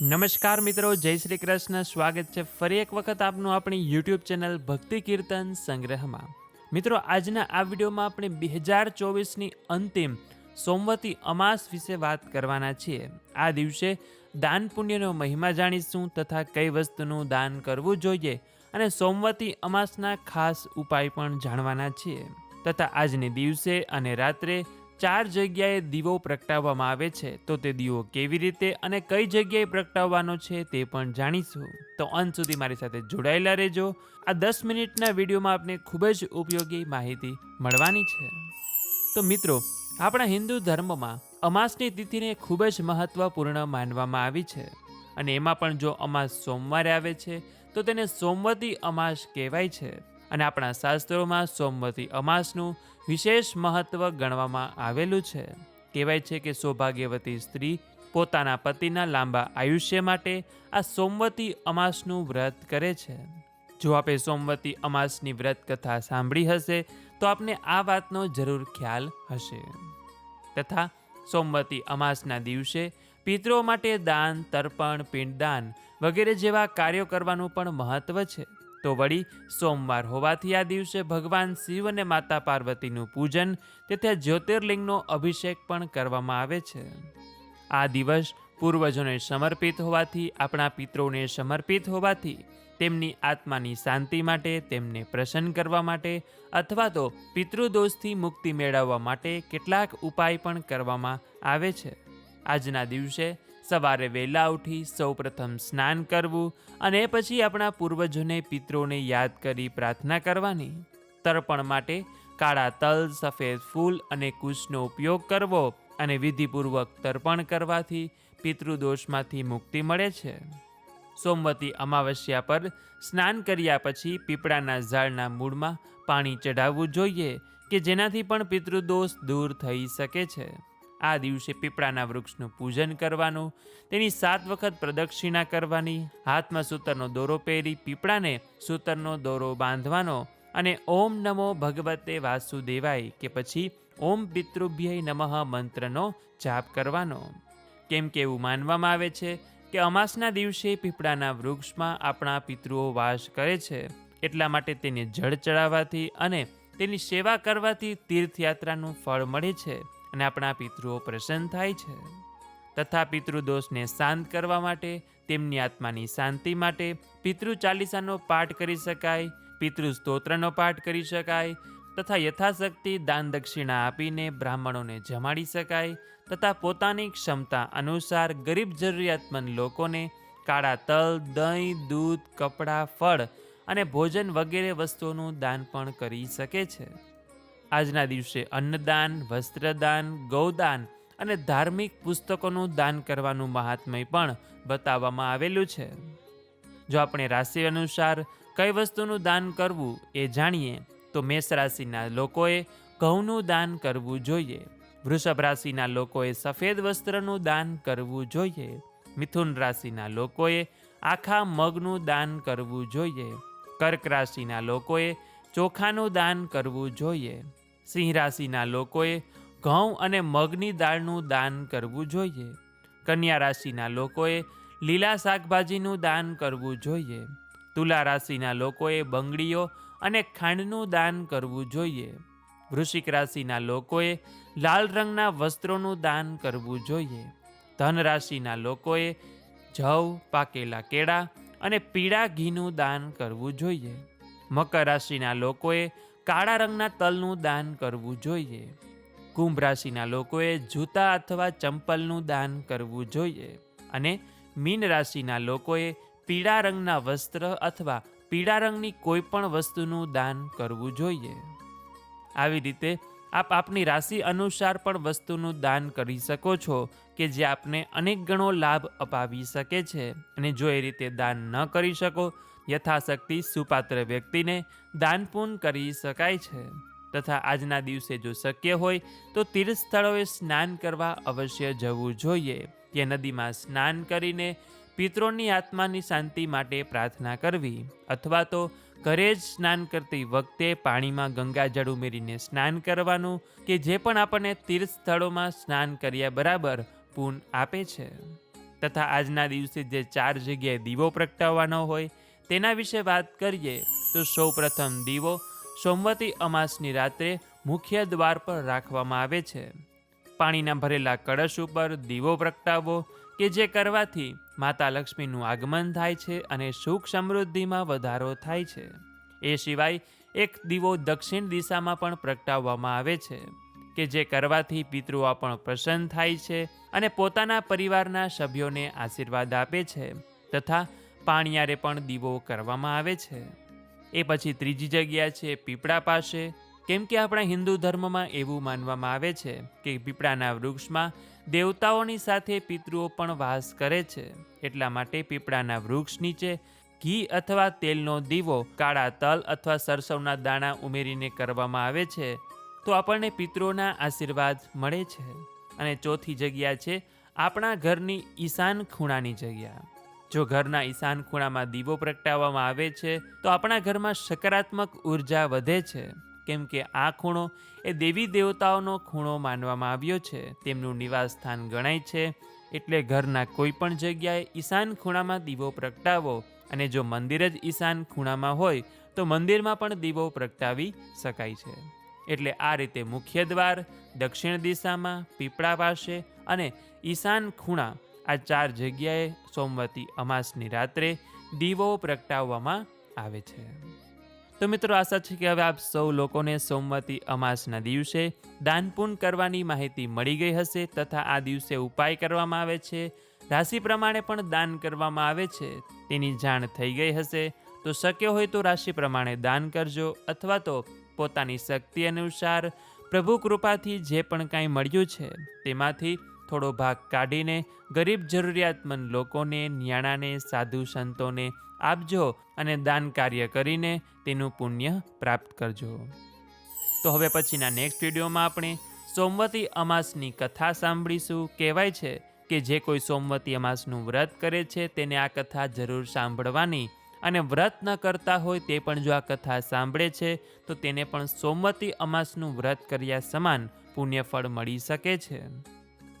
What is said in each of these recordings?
નમસ્કાર મિત્રો, જય શ્રી કૃષ્ણ. સ્વાગત છે ફરી એક વખત આપનું આપણી યુટ્યુબ ચેનલ ભક્તિ કીર્તન સંગ્રહમાં. મિત્રો, આજના આ વિડીયોમાં આપણે બે હજાર ચોવીસની અંતિમ સોમવતી અમાસ વિશે વાત કરવાના છીએ. આ દિવસે દાન પુણ્યનો મહિમા જાણીશું તથા કઈ વસ્તુનું દાન કરવું જોઈએ અને સોમવતી અમાસના ખાસ ઉપાય પણ જાણવાના છીએ. તથા આજને દિવસે અને રાત્રે ચાર જગ્યાએ દીવો પ્રગટાવવામાં આવે છે, તો તે દીવો કેવી રીતે અને કઈ જગ્યાએ પ્રગટાવવાનો છે તે પણ જાણીશું. તો અંત સુધી મારી સાથે જોડાયેલા રહેજો. આ દસ મિનિટના વિડીયોમાં આપને ખૂબ જ ઉપયોગી માહિતી મળવાની છે. તો મિત્રો, આપણા હિન્દુ ધર્મમાં અમાસની તિથિને ખૂબ જ મહત્વપૂર્ણ માનવામાં આવી છે. અને એમાં પણ જો અમાસ સોમવારે આવે છે, તો તેને સોમવતી અમાસ કહેવાય છે. અને આપણા શાસ્ત્રોમાં સોમવતી અમાસનું વિશેષ મહત્વ ગણવામાં આવેલું છે. કહેવાય છે કે સૌભાગ્યવતી સ્ત્રી પોતાના પતિના લાંબા આયુષ્ય માટે આ સોમવતી અમાસનું વ્રત કરે છે. જો આપે સોમવતી અમાસની વ્રત કથા સાંભળી હશે, તો આપને આ વાતનો જરૂર ખ્યાલ હશે. તથા સોમવતી અમાસના દિવસે પિતરો માટે દાન, તર્પણ, પિંડદાન વગેરે જેવા કાર્યો કરવાનું પણ મહત્વ છે. તો વળી સોમવાર હોવાથી આ દિવસે ભગવાન શિવ અને માતા પાર્વતીનું પૂજન તેથી જ્યોતિર્લિંગનો અભિષેક પણ કરવામાં આવે છે. આ દિવસ પૂર્વજોને સમર્પિત હોવાથી, આપણા પિત્રોને સમર્પિત હોવાથી, તેમની આત્માની શાંતિ માટે, તેમને પ્રસન્ન કરવા માટે અથવા તો પિતૃદોષથી મુક્તિ મેળવવા માટે કેટલાક ઉપાય પણ કરવામાં આવે છે. આજના દિવસે સવારે વહેલા ઉઠી સૌપ્રથમ સ્નાન કરવું અને પછી આપણા પૂર્વજોને પિત્રોને યાદ કરી પ્રાર્થના કરવાની. તર્પણ માટે કાળા તલ, સફેદ ફૂલ અને કુશનો ઉપયોગ કરવો અને વિધિપૂર્વક તર્પણ કરવાથી પિતૃદોષમાંથી મુક્તિ મળે છે. સોમવતી અમાવસ્યા પર સ્નાન કર્યા પછી પીપળાના ઝાડના મૂળમાં પાણી ચઢાવવું જોઈએ કે જેનાથી પણ પિતૃદોષ દૂર થઈ શકે છે. આ દિવસે પીપળાના વૃક્ષનું પૂજન કરવાનું, તેની સાત વખત પ્રદક્ષિણા કરવાની, હાથમાં સૂતરનો દોરો પહેરી પીપળાને સૂતરનો દોરો બાંધવાનો અને ઓમ નમો ભગવતે વાસુદેવાય કે પછી ઓમ પિતૃભ્ય નમઃ મંત્રનો જાપ કરવાનો. કેમ કે એવું માનવામાં આવે છે કે અમાસના દિવસે પીપળાના વૃક્ષમાં આપણા પિતૃઓ વાસ કરે છે, એટલા માટે તેને જળ ચડાવવાથી અને તેની સેવા કરવાથી તીર્થયાત્રાનું ફળ મળે છે. અને આપણા પિતૃઓ પ્રસન્ન થાય છે. તથા પિતૃદોષને શાંત કરવા માટે, તેમની આત્માની શાંતિ માટે પિતૃ ચાલીસાનો પાઠ કરી શકાય, પિતૃ સ્તોત્રનો પાઠ કરી શકાય, તથા યથાશક્તિ દાન દક્ષિણા આપીને બ્રાહ્મણોને જમાડી શકાય, તથા પોતાની ક્ષમતા અનુસાર ગરીબ જરૂરિયાતમંદ લોકોને કાળા તલ, દહીં, દૂધ, કપડાં, ફળ અને ભોજન વગેરે વસ્તુઓનું દાન પણ કરી શકે છે. આજના દિવસે અન્નદાન, વસ્ત્રદાન, ગૌદાન અને ધાર્મિક પુસ્તકોનું દાન કરવાનું મહાત્મય પણ બતાવવામાં આવેલું છે. જો આપણે રાશિ અનુસાર કઈ વસ્તુનું દાન કરવું એ જાણીએ, તો મેષ રાશિના લોકોએ ઘઉંનું દાન કરવું જોઈએ. વૃષભ રાશિના લોકોએ સફેદ વસ્ત્રનું દાન કરવું જોઈએ. મિથુન રાશિના લોકોએ આખા મગનું દાન કરવું જોઈએ. કર્ક રાશિના લોકોએ ચોખાનું દાન કરવું જોઈએ. સિંહ રાશિના લોકોએ ઘઉં અને મગની દાળનું દાન કરવું જોઈએ. કન્યા રાશિના લોકોએ લીલા શાકભાજીનું દાન કરવું જોઈએ. તુલા રાશિના લોકોએ બંગડીઓ અને ખાંડનું દાન કરવું જોઈએ. વૃશ્ચિક રાશિના લોકોએ લાલ રંગના વસ્ત્રોનું દાન કરવું જોઈએ. ધન રાશિના લોકોએ જવ, પાકેલા કેળા અને પીળા ઘીનું દાન કરવું જોઈએ. મકર રાશિના લોકોએ કાળા રંગના તલનું દાન કરવું જોઈએ. કુંભ રાશિના લોકોએ જૂતા અથવા ચંપલનું દાન કરવું જોઈએ અને મીન રાશિના લોકોએ પીળા રંગના વસ્ત્ર અથવા પીળા રંગની કોઈ પણ વસ્તુનું દાન કરવું જોઈએ. આવી રીતે આપ આપની રાશિ અનુસાર પણ વસ્તુનું દાન કરી શકો છો કે જે આપને અનેક ગણો લાભ અપાવી શકે છે અને જો એ રીતે દાન ન કરી શકો યથાશક્તિ સુપાત્ર વ્યક્તિને દાનપૂન કરી શકાય છે. તથા આજના દિવસે જો શક્ય હોય, તો તીર્થ સ્થળોએ સ્નાન કરવા અવશ્ય જવું જોઈએ. કે નદીમાં સ્નાન કરીને પિત્રોની આત્માની શાંતિ માટે પ્રાર્થના કરવી, અથવા તો ઘરે જ સ્નાન કરતી વખતે પાણીમાં ગંગાજળ ઉમેરીને સ્નાન કરવાનું, કે જે પણ આપણને તીર્થ સ્થળોમાં સ્નાન કર્યા બરાબર પૂન આપે છે. તથા આજના દિવસે જે ચાર જગ્યાએ દીવો પ્રગટાવવાનો હોય તેના વિશે વાત કરીએ તો સૌપ્રથમ દીવો સોમવતી અમાસની રાત્રે મુખ્ય દ્વાર પર રાખવામાં આવે છે. પાણીના ભરેલા કળશ ઉપર દીવો પ્રગટાવવો કે જે કરવાથી માતા લક્ષ્મીનું આગમન થાય છે અને સુખ સમૃદ્ધિમાં વધારો થાય છે. એ સિવાય એક દીવો દક્ષિણ દિશામાં પણ પ્રગટાવવામાં આવે છે કે જે કરવાથી પિતૃઓ પણ પ્રસન્ન થાય છે અને પોતાના પરિવારના સભ્યોને આશીર્વાદ આપે છે તથા પાણીયારે પણ દીવો કરવામાં આવે છે. એ પછી ત્રીજી જગ્યા છે પીપળા પાસે. કેમ કે આપણા હિન્દુ ધર્મમાં એવું માનવામાં આવે છે કે પીપળાના વૃક્ષમાં દેવતાઓની સાથે પિતૃઓ પણ વાસ કરે છે. એટલા માટે પીપળાના વૃક્ષ નીચે ઘી અથવા તેલનો દીવો, કાળા તલ અથવા સરસવના દાણા ઉમેરીને કરવામાં આવે છે. તો આપણને પિતૃઓના આશીર્વાદ મળે છે. અને ચોથી જગ્યા છે આપણા ઘરની ઈશાન ખૂણાની જગ્યા. જો ઘરના ઈશાન ખૂણામાં દીવો પ્રગટાવવામાં આવે છે, તો આપણા ઘરમાં સકારાત્મક ઊર્જા વધે છે. કેમ કે આ ખૂણો એ દેવી દેવતાઓનો ખૂણો માનવામાં આવ્યો છે. તેમનું નિવાસ સ્થાન ગણાય છે. એટલે ઘરના કોઈ પણ જગ્યાએ ઈશાન ખૂણામાં દીવો પ્રગટાવો અને જો મંદિર જ ઈશાન ખૂણામાં હોય, તો મંદિરમાં પણ દીવો પ્રગટાવી શકાય છે. એટલે આ રીતે મુખ્ય દ્વાર દક્ષિણ દિશામાં, પીપળા પાસે અને ઈશાન ખૂણા આ ચાર જગ્યાએ સોમવતી અમાસની રાત્રે દીવો પ્રગટાવવામાં આવે છે. તો મિત્રો આશા છે કે હવે આપ સૌ લોકોને સોમવતી અમાસના દિવસે દાન પુણ્ય કરવાની માહિતી મળી ગઈ હશે તથા આ દિવસે ઉપાય કરવામાં આવે છે. રાશિ પ્રમાણે પણ દાન કરવામાં આવે છે. તેની જાણ થઈ ગઈ હશે. તો શક્ય હોય તો રાશિ પ્રમાણે દાન કરજો અથવા તો પોતાની શક્તિ અનુસાર પ્રભુ કૃપાથી જે પણ કાંઈ મળ્યું છે તેમાંથી થોડો ભાગ કાઢીને ગરીબ જરૂરિયાતમંદ લોકોને, ન્યાણાને, સાધુ સંતોને આપજો અને દાન કાર્ય કરીને તેનું પુણ્ય પ્રાપ્ત કરજો. તો હવે પછીના નેક્સ્ટ વિડીયોમાં આપણે સોમવતી અમાસની કથા સાંભળીશું. કહેવાય છે કે જે કોઈ સોમવતી અમાસનું વ્રત કરે છે તેને આ કથા જરૂર સાંભળવાની અને વ્રત ન કરતા હોય તે પણ જો આ કથા સાંભળે છે, તો તેને પણ સોમવતી અમાસનું વ્રત કર્યા સમાન પુણ્યફળ મળી શકે છે.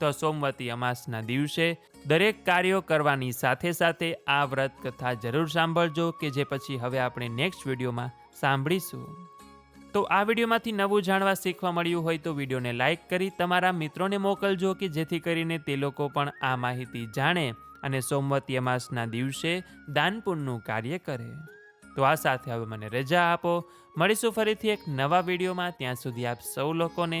તો સોમવતી અમાસના દિવસે દરેક કાર્યો કરવાની સાથે સાથે આ વ્રત કથા જરૂર સાંભળજો કે જે પછી હવે આપણે નેક્સ્ટ વિડીયોમાં સાંભળીશું. તો આ વિડીયોમાંથી નવું જાણવા શીખવા મળ્યું હોય તો વિડીયોને લાઇક કરી તમારા મિત્રોને મોકલજો કે જેથી કરીને તે લોકો પણ આ માહિતી જાણે અને સોમવતી અમાસના દિવસે દાનપુણનું કાર્ય કરે. તો આ સાથે હવે મને રજા આપો. મળીશું ફરીથી એક નવા વિડીયોમાં. ત્યાં સુધી આપ સૌ લોકોને